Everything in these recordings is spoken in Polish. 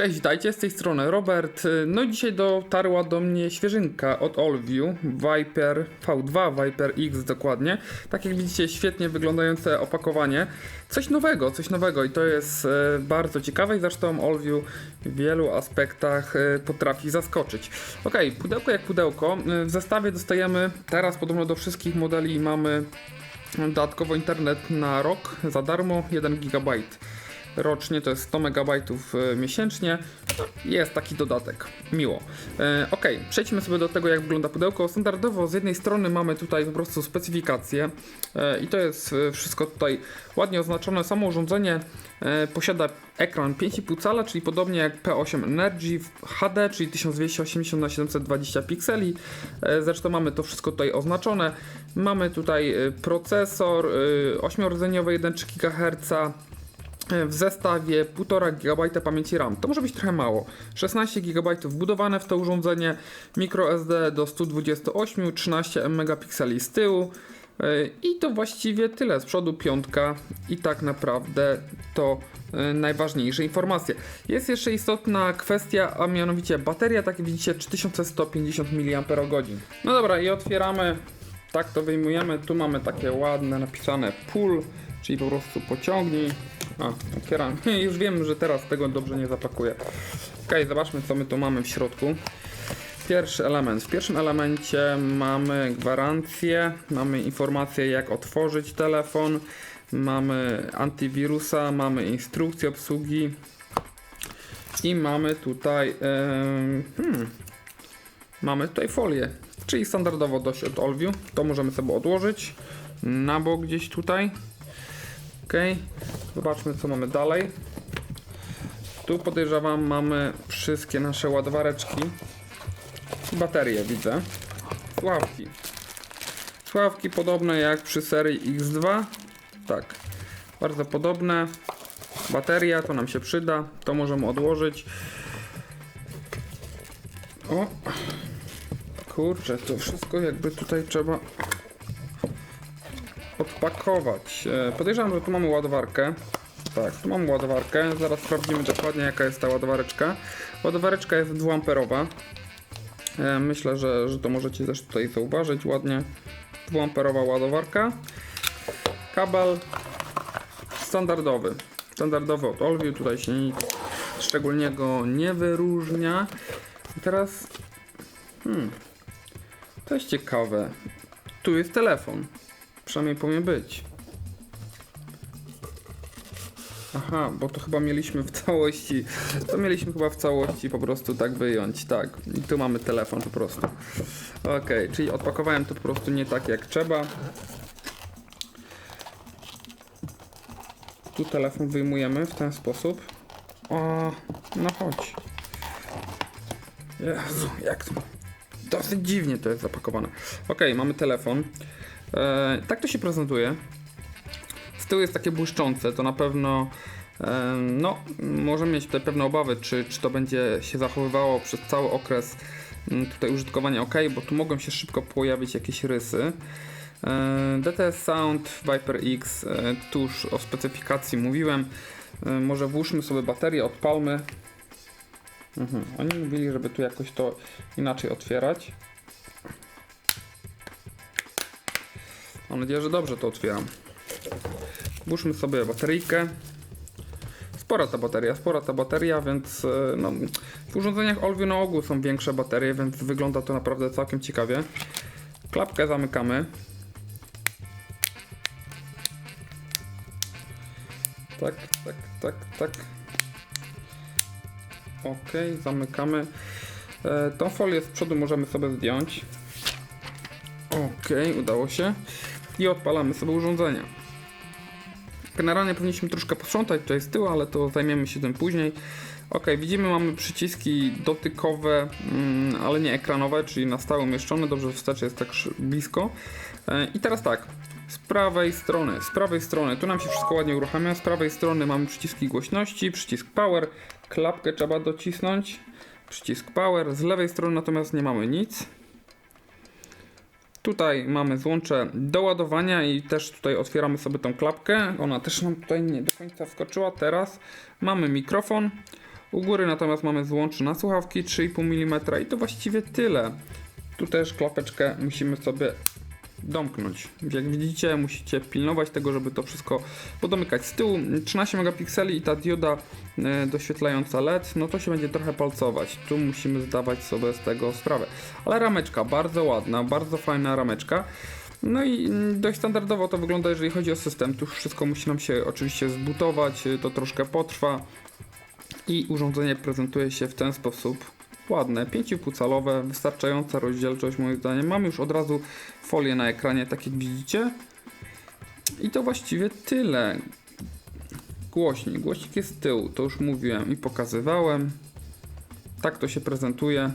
Cześć, witajcie, z tej strony Robert. No dzisiaj dotarła do mnie świeżynka od Allview, Viper V2, Viper X dokładnie. Tak jak widzicie, świetnie wyglądające opakowanie. Coś nowego, coś nowego i to jest e, bardzo ciekawe i zresztą Allview w wielu aspektach e, potrafi zaskoczyć. Ok, pudełko jak pudełko. E, W zestawie dostajemy teraz podobno do wszystkich modeli mamy dodatkowo internet na rok za darmo 1 GB rocznie, to jest 100 MB miesięcznie. Jest taki dodatek. Miło. E, ok, przejdźmy sobie do tego, jak wygląda pudełko. Standardowo z jednej strony mamy tutaj po prostu specyfikację e, i to jest e, wszystko tutaj ładnie oznaczone. Samo urządzenie e, posiada ekran 5,5 cala, czyli podobnie jak P8 Energy w HD, czyli 1280 x 720 pikseli. E, Zresztą mamy to wszystko tutaj oznaczone. Mamy tutaj e, procesor, 8-rdzeniowy 1,3 GHz, w zestawie 1,5 GB pamięci RAM. To może być trochę mało. 16 GB wbudowane w to urządzenie, microSD do 128, 13 megapikseli z tyłu. Yy, I to właściwie tyle. Z przodu piątka i tak naprawdę to yy, najważniejsze informacje. Jest jeszcze istotna kwestia, a mianowicie bateria, tak jak widzicie 3150 mAh. No dobra i otwieramy, tak to wyjmujemy. Tu mamy takie ładne napisane pull, czyli po prostu pociągnij. A, otwieram. Już wiem, że teraz tego dobrze nie zapakuję. Ok, zobaczmy co my tu mamy w środku. Pierwszy element. W pierwszym elemencie mamy gwarancję, mamy informację jak otworzyć telefon, mamy antywirusa, mamy instrukcję obsługi i mamy tutaj hmm, mamy tutaj folię, czyli standardowo dość od Olviu. To możemy sobie odłożyć na bok gdzieś tutaj. Ok, zobaczmy co mamy dalej. Tu podejrzewam mamy wszystkie nasze ładowareczki. Baterie widzę. Sławki. Sławki podobne jak przy serii X2. Tak, bardzo podobne. Bateria, to nam się przyda. To możemy odłożyć. O! Kurczę, to wszystko jakby tutaj trzeba odpakować. E, Podejrzewam, że tu mamy ładowarkę. Tak, tu mamy ładowarkę. Zaraz sprawdzimy dokładnie jaka jest ta ładowareczka. Ładowareczka jest 2A. E, Myślę, że, że to możecie też tutaj zauważyć ładnie. 2A ładowarka. Kabel standardowy. Standardowy od Olview. Tutaj się nic szczególnego nie wyróżnia. I teraz hmm, to jest ciekawe. Tu jest telefon. Przynajmniej powinien być. Aha, bo to chyba mieliśmy w całości. To mieliśmy chyba w całości po prostu tak wyjąć. Tak. I tu mamy telefon po prostu. Ok, czyli odpakowałem to po prostu nie tak jak trzeba. Tu telefon wyjmujemy w ten sposób. O, no chodź. Jezu, jak to. Dosyć dziwnie to jest zapakowane. Ok, mamy telefon. E, tak to się prezentuje. Z tyłu jest takie błyszczące, to na pewno e, no, możemy mieć tutaj pewne obawy, czy, czy to będzie się zachowywało przez cały okres m, tutaj użytkowania ok, bo tu mogą się szybko pojawić jakieś rysy. E, DTS Sound Viper X, e, tu już o specyfikacji mówiłem. E, może włóżmy sobie baterię, odpalmy. Mhm. Oni mówili, żeby tu jakoś to inaczej otwierać. Mam nadzieję, że dobrze to otwieram. Włóżmy sobie bateryjkę. Spora ta bateria, spora ta bateria, więc e, no, w urządzeniach Olview na ogół są większe baterie, więc wygląda to naprawdę całkiem ciekawie. Klapkę zamykamy. Tak, tak, tak, tak. Ok, zamykamy. E, tą folię z przodu możemy sobie zdjąć. Ok, udało się. I odpalamy sobie urządzenia. Generalnie powinniśmy troszkę posprzątać tutaj z tyłu, ale to zajmiemy się tym później. Ok, widzimy, mamy przyciski dotykowe, mm, ale nie ekranowe, czyli na stałe umieszczone. Dobrze, wstecz jest tak blisko. E, I teraz tak, z prawej strony, z prawej strony, tu nam się wszystko ładnie uruchamia. Z prawej strony mamy przyciski głośności, przycisk power, klapkę trzeba docisnąć, przycisk power. Z lewej strony natomiast nie mamy nic. Tutaj mamy złącze do ładowania i też tutaj otwieramy sobie tą klapkę. Ona też nam tutaj nie do końca wskoczyła. Teraz mamy mikrofon. U góry natomiast mamy złącze na słuchawki 3,5 mm i to właściwie tyle. Tu też klapeczkę musimy sobie domknąć. Jak widzicie, musicie pilnować tego, żeby to wszystko podomykać. Z tyłu 13 megapikseli i ta dioda e, doświetlająca LED, no to się będzie trochę palcować. Tu musimy zdawać sobie z tego sprawę. Ale rameczka bardzo ładna, bardzo fajna rameczka. No i mm, dość standardowo to wygląda, jeżeli chodzi o system. Tu wszystko musi nam się oczywiście zbutować, to troszkę potrwa. I urządzenie prezentuje się w ten sposób. Ładne, 5,5 calowe, wystarczająca rozdzielczość moim zdaniem. Mam już od razu folię na ekranie, tak jak widzicie. I to właściwie tyle. Głośnik. Głośnik jest z tyłu, to już mówiłem i pokazywałem. Tak to się prezentuje.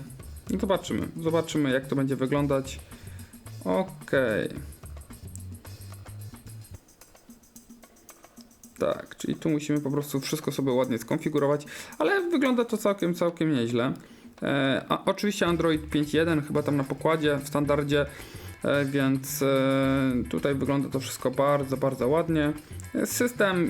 No zobaczymy, zobaczymy jak to będzie wyglądać. Okej. Tak, czyli tu musimy po prostu wszystko sobie ładnie skonfigurować, ale wygląda to całkiem, całkiem nieźle. E, a oczywiście Android 5.1 chyba tam na pokładzie w standardzie, e, więc e, tutaj wygląda to wszystko bardzo, bardzo ładnie. System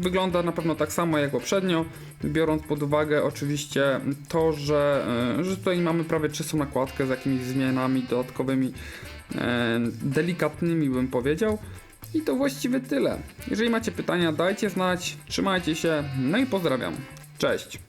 wygląda na pewno tak samo jak poprzednio, biorąc pod uwagę oczywiście to, że, że tutaj mamy prawie czystą nakładkę z jakimiś zmianami dodatkowymi, delikatnymi bym powiedział. I to właściwie tyle. Jeżeli macie pytania, dajcie znać, trzymajcie się, no i pozdrawiam. Cześć!